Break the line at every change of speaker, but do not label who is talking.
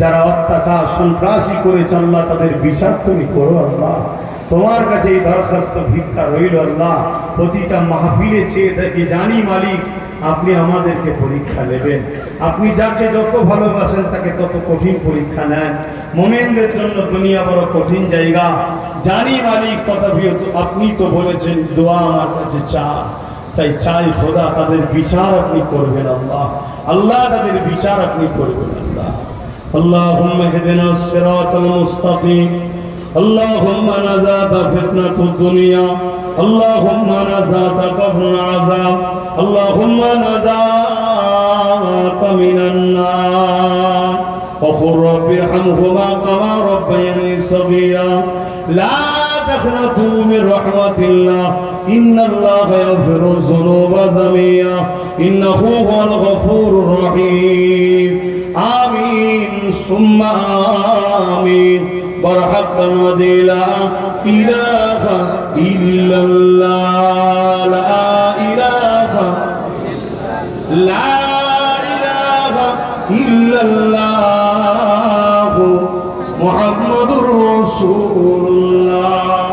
যারা অত্যাচার, সন্ত্রাসী করেছে, আল্লাহ তাদের বিচার তুমি করো, আল্লাহ। তোমার কাছে এই দরখাস্ত ভিক্ষা রইল, আল্লাহ। প্রতিটা মাহফিলে চেয়ে থাকি জানি, মালিক, আপনি আমাদেরকে পরীক্ষা নেবেন। আপনি যাকে যত ভালোবাসেন, তাকে তত কঠিন পরীক্ষা নেন। মোমেনদের জন্য দুনিয়া বড় কঠিন জায়গা। জানি, মালিক তথাপিও আপনি তো বলেছেন, দোয়া আমার কাছে চা তাই চাই, খোদা, তাদের বিচার আপনি করবেন, আল্লাহ। আল্লাহ, তাদের বিচার আপনি করবেন। اللهم اهدنا الصراط المستقيم. اللهم نزاد فتنة الدنيا. اللهم نزاد قبر العذاب. اللهم نزاد من النار. وقل رب ارحمهما كما ربياني صغيرا. لا تقنطوا من رحمة الله. إن الله يغفر الذنوب جميعا. إنه هو الغفور الرحيم. ثم آمين برحقا وذي لا إله إلا الله لا إله لا إله إلا الله محمد رسول